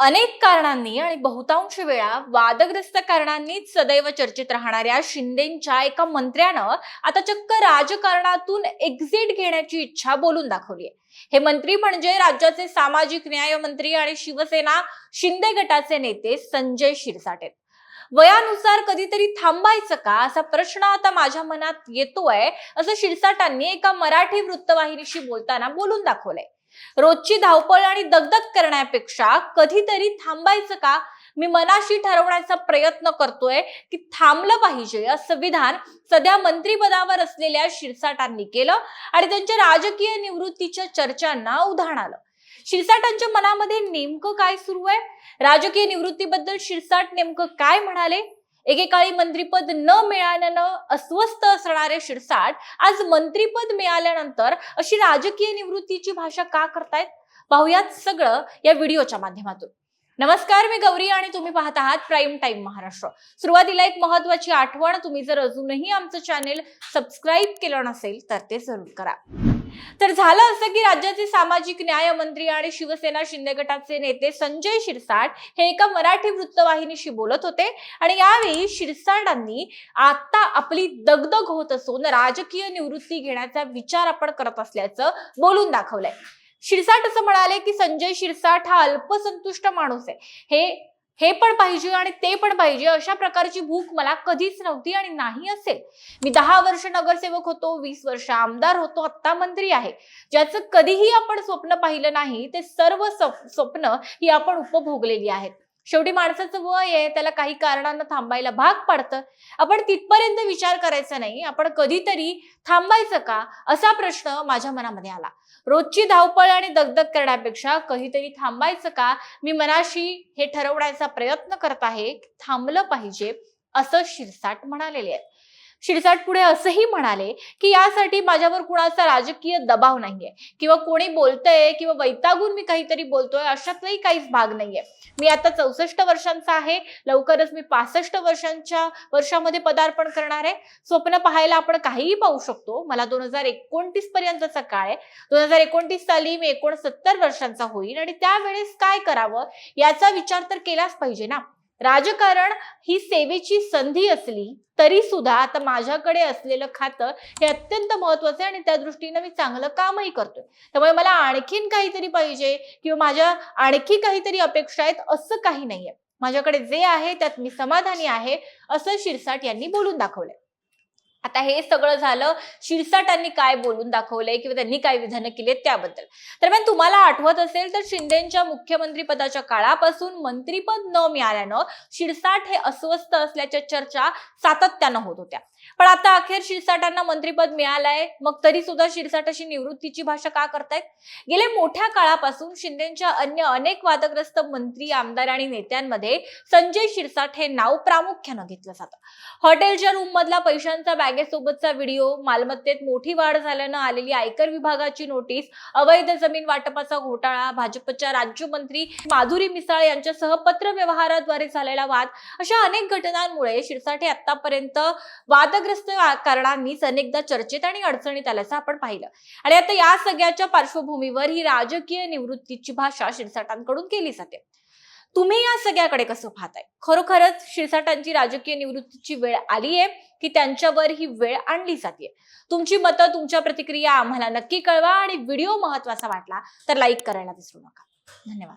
अनेक कारणांनी आणि बहुतांश वेळा वादग्रस्त कारणांनीच सदैव चर्चेत राहणाऱ्या शिंदेच्या एका मंत्र्यानं आता चक्क राजकारणातून एक्झिट घेण्याची इच्छा बोलून दाखवली आहे. हे मंत्री म्हणजे राज्याचे सामाजिक न्याय मंत्री आणि शिवसेना शिंदे गटाचे नेते संजय शिरसाटे वयानुसार कधीतरी थांबायचं का असा प्रश्न आता माझ्या मनात येतोय असं शिरसाटांनी एका मराठी वृत्तवाहिनीशी बोलताना बोलून दाखवलंय. रोजची धावपळ आणि दगदग करण्यापेक्षा कधीतरी थांबायचं का? मी मनाशी ठरवण्याचा प्रयत्न करतोय की थांबलं पाहिजे असं विधान सध्या मंत्रीपदावर असलेल्या शिरसाटांनी केलं आणि त्यांच्या राजकीय निवृत्तीच्या चर्चांना उधाण आलं. शिरसाटांच्या मनामध्ये नेमकं काय सुरू आहे? राजकीय निवृत्तीबद्दल शिरसाट नेमकं काय म्हणाले? एकेकाळी मंत्रीपद न मिळाल्यानं अस्वस्थ असणारे शिरसाट आज मंत्रीपद मिळाल्यानंतर अशी राजकीय निवृत्तीची भाषा का करतायत? पाहुयात सगळं या व्हिडिओच्या माध्यमातून. नमस्कार मी गौरी आणि तुम्ही पाहत आहात प्राईम टाइम महाराष्ट्र. सुरुवातीला एक महत्वाची आठवण तुम्ही जर अजूनही आमचं चॅनेल सबस्क्राईब केलं नसेल तर ते जरूर करा. तर झालं असं की राज्याचे सामाजिक न्याय मंत्री आणि शिवसेना शिंदे गटाचे नेते संजय शिरसाट हे एका मराठी वृत्तवाहिनीशी बोलत होते. आणि यावेळी शिरसाटांनी आता आपली दगदग होत असून राजकीय निवृत्ती घेण्याचा विचार आपण करत असल्याचं बोलून दाखवलंय. शिरसाट असं म्हणाले की संजय शिरसाट हा अल्पसंतुष्ट माणूस आहे. हे हे पण पाहिजे आणि ते पण पाहिजे अशा प्रकारची भूक मला कधीच नव्हती आणि नाही असेल. मी दहा वर्ष नगरसेवक होतो वीस वर्ष आमदार होतो आत्ता मंत्री आहे. ज्याचं कधीही आपण स्वप्न पाहिलं नाही ते सर्व स्वप्न ही आपण उपभोगलेली आहेत. शेवटी माणसाचं वय आहे त्याला काही कारणांना थांबायला भाग पाडतं. आपण तिथपर्यंत विचार करायचा नाही आपण कधीतरी थांबायचं का? असा प्रश्न माझ्या मनामध्ये आला. रोजची धावपळ आणि दगदग करण्यापेक्षा कधीतरी थांबायचं का? मी मनाशी हे ठरवण्याचा प्रयत्न करत आहे थांबलं पाहिजे असं शिरसाट म्हणालेले आहेत. शिरसाट पुढे असंही म्हणाले की यासाठी माझ्यावर कुणाचा राजकीय दबाव नाहीये. किंवा कोणी बोलतंय किंवा वैतागून मी काहीतरी बोलतोय अशातलाही काहीच भाग नाहीये. मी आता चौसष्ट वर्षांचा आहे. लवकरच मी पासष्ट वर्षांच्या वर्षामध्ये पदार्पण करणार आहे. स्वप्न पाहायला आपण काहीही पाहू शकतो. मला दोन हजार एकोणतीस पर्यंतचा काळ आहे. दोन हजार एकोणतीस साली मी एकोणसत्तर वर्षांचा होईल आणि त्यावेळेस काय करावं? याचा विचार तर केलाच पाहिजे ना. राजकारण ही सेवेची संधी असली तरी सुद्धा आता माझ्याकडे असलेलं खातं हे अत्यंत महत्वाचं आहे आणि त्या दृष्टीनं मी चांगलं कामही करतोय. त्यामुळे मला आणखीन काहीतरी पाहिजे किंवा माझ्या आणखी काहीतरी अपेक्षा आहेत असं काही नाहीये. माझ्याकडे जे आहे त्यात मी समाधानी आहे असं शिरसाट यांनी बोलून दाखवलंय. आता हे सगळं झालं शिरसाटांनी काय बोलून दाखवलंय किंवा त्यांनी काय विधानं केली त्याबद्दल. दरम्यान तुम्हाला आठवत असेल तर शिंदेच्या मुख्यमंत्री पदाच्या काळापासून मंत्रीपद न मिळाल्यानं शिरसाट हे अस्वस्थ असल्याच्या चर्चा सातत्यानं होत होत्या. पण आता अखेर शिरसाटांना मंत्रीपद मिळालंय. मग तरी सुद्धा शिरसाट अशी निवृत्तीची भाषा का करतायत? गेले मोठ्या काळापासून शिंदेच्या अन्य अनेक वादग्रस्त मंत्री आमदार आणि नेत्यांमध्ये संजय शिरसाट हे नाव प्रामुख्यानं घेतलं जातं. हॉटेलच्या रूम मधला पैशांचा बॅगेसोबतचा व्हिडिओ मालमत्तेत मोठी वाढ झाल्यानं आलेली आयकर विभागाची नोटीस अवैध जमीन वाटपाचा घोटाळा भाजपच्या राज्यमंत्री माधुरी मिसाळ यांच्यासह पत्र व्यवहाराद्वारे झालेला वाद अशा अनेक घटनांमुळे शिरसाट हे आतापर्यंत वादग्रस्त कारणांनीच अनेकदा चर्चेत आणि अडचणीत आल्याचं आपण पाहिलं. आणि आता या सगळ्याच्या पार्श्वभूमीवर ही राजकीय निवृत्तीची भाषा शिरसाटांकडून केली जाते. तुम्ही या सगळ्याकडे कसं पाहताय? खरोखरच शिरसाटांची राजकीय निवृत्तीची वेळ आली आहे की त्यांच्यावर ही वेळ आणली जाते तुमची मतं तुमच्या प्रतिक्रिया आम्हाला नक्की कळवा आणि व्हिडिओ महत्त्वाचा वाटला तर लाईक करायला विसरू नका. धन्यवाद.